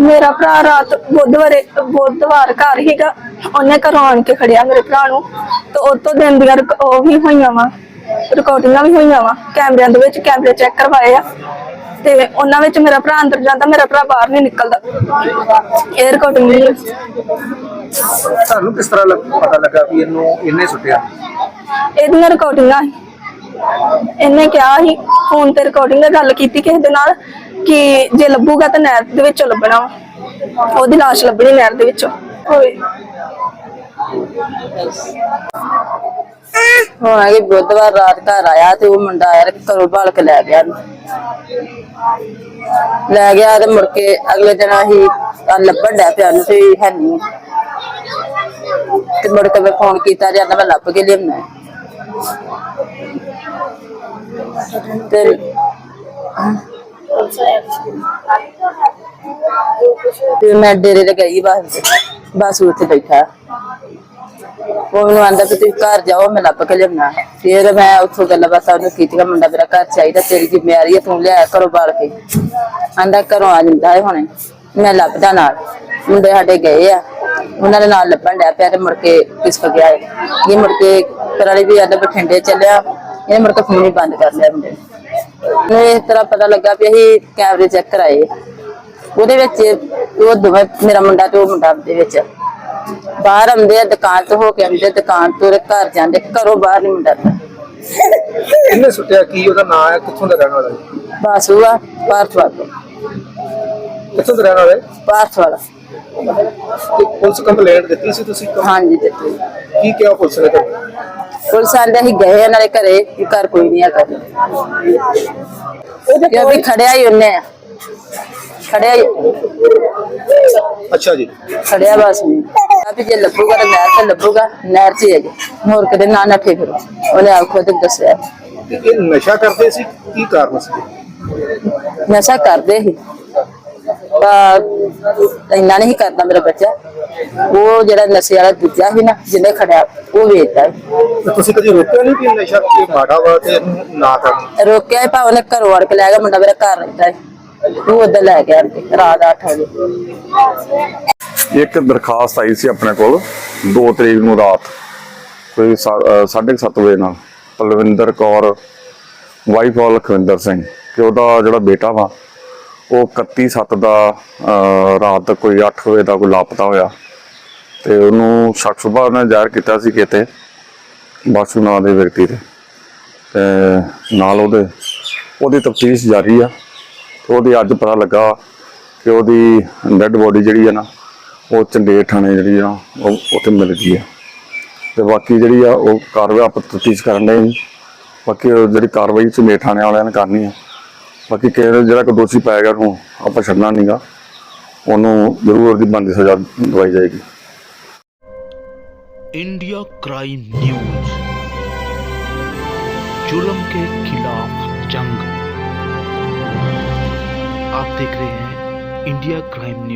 ਮੇਰਾ ਭਰਾ ਰਾਤ ਬੁੱਧਵਾਰੇ ਬੁੱਧਵਾਰ ਘਰ ਹੀਗਾ ਉਹਨੇ ਘਰੋਂ ਆਣ ਕੇ ਖੜਿਆ ਮੇਰੇ ਭਰਾ ਨੂੰ। ਤੇ ਉਹ ਤੋਂ ਦਿਨ ਦੀਆਂ ਰਿਕ- ਉਹ ਵੀ ਹੋਈਆਂ ਵਾ। ਰਿਕਾਰਡਿੰਗਾਂ ਵੀ ਹੋਈਆਂ ਵਾ। ਕੈਮਰਿਆਂ ਦੇ ਵਿੱਚ ਕੈਮਰੇ ਚੈੱਕ ਕਰਵਾਏ ਆ। ਤੇ ਉਹਨਾਂ ਵਿੱਚ ਮੇਰਾ ਭਰਾ ਅੰਦਰ ਜਾਂਦਾ ਮੇਰਾ ਭਰਾ ਬਾਹਰ ਨਹੀਂ ਨਿਕਲਦਾ। ਇਹ ਰਿਕਾਰਡਿੰਗ ਹੈ। ਤੁਹਾਨੂੰ ਕਿਸ ਤਰ੍ਹਾਂ ਲੱਗ- ਪਤਾ ਲੱਗਾ ਵੀ ਇਹਨੂੰ ਇਹਨੇ ਸੁੱਟਿਆ? ਇਹਦੀਆਂ ਰਿਕਾਰਡਿੰਗਾਂ ਸੀ। ਇਹਨੇ ਕਿਹਾ ਸੀ ਫੋਨ ਤੇ ਰਿਕਾਰਡਿੰਗ ਗੱਲ ਕੀਤੀ ਕਿਸੇ ਦੇ ਨਾਲ। ਕਿ ਜੇ ਲੱਭੂਗਾ ਤਾਂ ਨਹਿਰ ਦੇ ਵਿੱਚੋਂ ਲੱਭਣਾ ਉਹਦੀ ਲਾਸ਼ ਲੱਭਣੀ ਨਹਿਰ ਦੇ ਵਿੱਚੋਂ। ਹੋਏ ਹੁਣ ਇਹ ਬੁੱਧਵਾਰ ਰਾਤ ਘਰ ਆਇਆ ਤੇ ਉਹ ਮੁੰਡਾ ਆਇਆ ਘਰੋਂ ਭਾਲ ਕੇ ਲੈ ਗਿਆ। ਲੈ ਗਿਆ ਤੇ ਮੁੜ ਕੇ ਅਗਲੇ ਦਿਨ ਅਸੀਂ ਲੱਭਣ ਡਿਆ ਪਿਆ ਨੂੰ ਤੇ ਹੈ ਨਹੀਂ। ਤੇ ਮੁੜ ਕੇ ਮੈਂ ਫੋਨ ਕੀਤਾ ਜਾਂਦਾ ਮੈਂ ਲੱਭ ਕੇ ਲਿਆਉਣਾ। ਤੇ ਤੇ ਮੈਂ ਡੇਰੇ ਤੇ ਗਈ ਬਸ ਬਸ ਉੱਥੇ ਬੈਠਾ। ਉਹ ਮੈਨੂੰ ਆਂਦਾ ਕਿ ਤੁਸੀਂ ਘਰ ਜਾਓ, ਮੈਂ ਲੱਭ ਕੇ ਲਿਆਉਣਾ। ਫਿਰ ਮੈਂ ਉੱਥੋਂ ਗੱਲਾਂ ਬਾਤਾਂ ਉਹਨੂੰ ਕੀਤੀਆਂ, ਮੁੰਡਾ ਮੇਰਾ ਘਰ ਚਾਹੀਦਾ, ਤੇਰੀ ਜ਼ਿੰਮੇਵਾਰੀ ਹੈ ਤੂੰ ਲਿਆ ਕਰੋ ਬਾਲ ਕੇ। ਆਂਦਾ ਘਰੋਂ ਆ ਜਾਂਦਾ ਹੈ ਹੁਣੇ, ਮੈਂ ਲੱਭਦਾ ਨਾਲ। ਮੁੰਡੇ ਸਾਡੇ ਗਏ ਆ। ਉਹਨਾਂ ਦੇ ਨਾਲ ਲੱਭਣ ਡਿਆ ਪਿਆ ਤੇ ਮੁੜ ਕੇ ਕਿਸ ਗਿਆ ਏ ਇਹ ਮੁੜ ਕੇ ਕਰਾਲੀ ਵੀ ਆਂਦਾ ਬਠਿੰਡੇ ਚੱਲਿਆ। ਇਹਨੇ ਮੁੜ ਕੇ ਫੋਨ ਹੀ ਬੰਦ ਕਰ ਲਿਆ ਮੁੰਡੇ ਨੇ। ਮੈਨੂੰ ਇਸ ਤਰ੍ਹਾਂ ਪਤਾ ਲੱਗਾ ਵੀ ਅਸੀਂ ਕੈਮਰੇ ਚੈੱਕ ਕਰਾਏ। ਉਹਦੇ ਵਿੱਚ ਉਹ ਦੋਵੇਂ ਮੇਰਾ ਮੁੰਡਾ ਤੇ ਉਹ ਮੁੰਡਾ ਦੇ ਵਿੱਚ। ਬਾਹਰ ਆਉਂਦੇ ਆ ਦੁਕਾਨ ਤੋਂ ਹੋ ਕੇ ਆਉਂਦੇ ਦੁਕਾਨ ਤੋਂ ਤੇ ਘਰ ਜਾਂਦੇ ਘਰੋਂ ਬਾਹਰ ਨਹੀਂ ਮੁੰਡਾ ਇਹਨੇ ਸੁੱਟਿਆ ਕੀ ਉਹਦਾ ਨਾਂ ਹੈ ਕਿੱਥੋਂ ਦਾ ਰਹਿਣ ਵਾਲਾ ਹੈ? ਬਾਸੂ ਆ ਭਾਰਤ ਵਾਲਾ ਕਿੱਥੋਂ ਦਾ ਰਹਿਣ ਵਾਲਾ ਹੈ? ਭਾਰਤ ਵਾਲਾ ਤੇ ਪੁਲਿਸ ਕੰਪਲੇਂਟ ਦਿੱਤੀ ਸੀ ਤੁਸੀਂ? ਹਾਂਜੀ ਦਿੱਤੀ। ਕੀ ਕਿਹਾ ਪੁਲਿਸ ਨੇ ਤੁਹਾਨੂੰ? ਪੁਲਿਸ ਆਂਦੇ ਅਸੀਂ ਗਏ ਇਹਨਾਂ ਦੇ ਘਰੇ ਕਿ ਘਰ ਕੋਈ ਨਹੀਂ ਆ ਕਰ ਇਹ ਵੀ ਖੜਿਆ ਹੀ ਉਹਨੇ ਆ। ਖੜਿਆ ਹੀ ਅੱਛਾ ਜੀ। ਖੜਿਆ ਬਸ ਨਹੀਂ ਆ ਵੀ ਜੇ ਲੱਭੂਗਾ ਤਾਂ ਨਹਿਰ ਤੇ ਲੱਭੂਗਾ ਨਹਿਰ 'ਚ ਹੀ ਹੈ ਜੀ ਹੋਰ ਕਿਤੇ ਨਾ ਨੱਠੇ ਫਿਰ। ਉਹਨੇ ਆਪ ਖੁਦ ਦੱਸਿਆ। ਤੇ ਇਹ ਨਸ਼ਾ ਕਰਦੇ ਸੀ? ਕੀ ਕਾਰਨ ਸੀ? ਨਸ਼ਾ ਕਰਦੇ ਸੀ। ਤਾਂ ਇੰਨਾ ਨਹੀਂ ਕਰਦਾ ਮੇਰਾ ਬੱਚਾ। ਉਹ ਜਿਹੜਾ ਨਸ਼ੇ ਵਾਲਾ ਦੂਜਾ ਸੀ ਨਾ ਜਿਹਨੇ ਖੜਿਆ ਉਹ ਵੇਚਦਾ। ਤੇ ਤੁਸੀਂ ਕਦੀ ਰੋਕਿਆ ਨਹੀਂ ਕਿ ਨਸ਼ਾ ਇਹ ਮਾੜਾ ਵਾ ਤੇ ਇਹਨੂੰ ਨਾ ਕਰਨਾ? ਰੋਕਿਆ ਭਾ ਉਹਨੇ ਘਰੋਂ ਵੜ ਕੇ ਲੈ ਗਿਆ ਮੁੰਡਾ ਮੇਰਾ ਘਰ ਰਹਿੰਦਾ ਸੀ। ਉਹ ਉਧਰ ਲੈ ਗਿਆ ਕੇ ਰਾਤ 8 ਵਜੇ। ਇੱਕ ਦਰਖਾਸਤ ਆਈ ਸੀ ਆਪਣੇ ਕੋਲ 2 ਤਰੀਕ ਨੂੰ ਰਾਤ ਕੋਈ 7:30 ਵਜੇ ਨਾਲ। ਪਲਵਿੰਦਰ ਕੌਰ ਵਾਈਫ ਆਫ ਲਖਵਿੰਦਰ ਸਿੰਘ ਕਿ ਉਹਦਾ ਜਿਹੜਾ ਬੇਟਾ ਵਾ ਉਹ 31/7 ਦਾ ਅਹ, ਰਾਤ ਕੋਈ 8 ਵਜੇ ਦਾ ਕੋਈ ਲਾਪਤਾ ਹੋਇਆ ਤੇ ਉਹਨੂੰ ਸ਼ਖਸ ਸੁਭਾ ਨੇ ਜ਼ਾਹਿਰ ਕੀਤਾ ਸੀ ਕਿਤੇ ਬਾਸੂ ਨਾਂ ਦੇ ਵਿਅਕਤੀ ਤੇ। ਤੇ ਨਾਲ ਉਹਦੇ ਉਹਦੀ ਤਫਤੀਸ਼ ਜਾਰੀ ਆ ਉਹਦੀ ਅੱਜ ਪਤਾ ਲੱਗਾ ਕਿ ਉਹਦੀ ਡੈੱਡ ਬੋਡੀ ਜਿਹੜੀ ਆ ਨਾ ਉਹ ਚੰਡੇਰ ਥਾਣੇ ਜਿਹੜੀ ਆ ਉਹ ਉੱਥੇ ਮਿਲ ਗਈ ਆ। ਤੇ ਬਾਕੀ ਜਿਹੜੀ ਆ ਉਹ ਕਾਰਵਾਈ ਆਪਾਂ ਤਫਤੀਸ਼ ਕਰਨ ਦੇ ਬਾਕੀ ਉਹ ਜਿਹੜੀ ਕਾਰਵਾਈ ਚੰਡੇਰ ਥਾਣੇ ਵਾਲਿਆਂ ਨੇ ਕਰਨੀ ਆ। ਬਾਕੀ ਕਿਸੇ ਜਿਹੜਾ ਕੋਈ ਦੋਸ਼ੀ ਪਾਏਗਾ ਉਹਨੂੰ ਆਪਾਂ ਛੱਡਣਾ ਨਹੀਂਗਾ ਉਹਨੂੰ ਜ਼ਰੂਰ ਉਹਦੀ ਬਣਦੀ ਸਜ਼ਾ ਦਵਾਈ ਜਾਏਗੀ इंडिया क्राइम न्यूज जुल्म के खिलाफ जंग आप देख रहे हैं इंडिया क्राइम न्यूज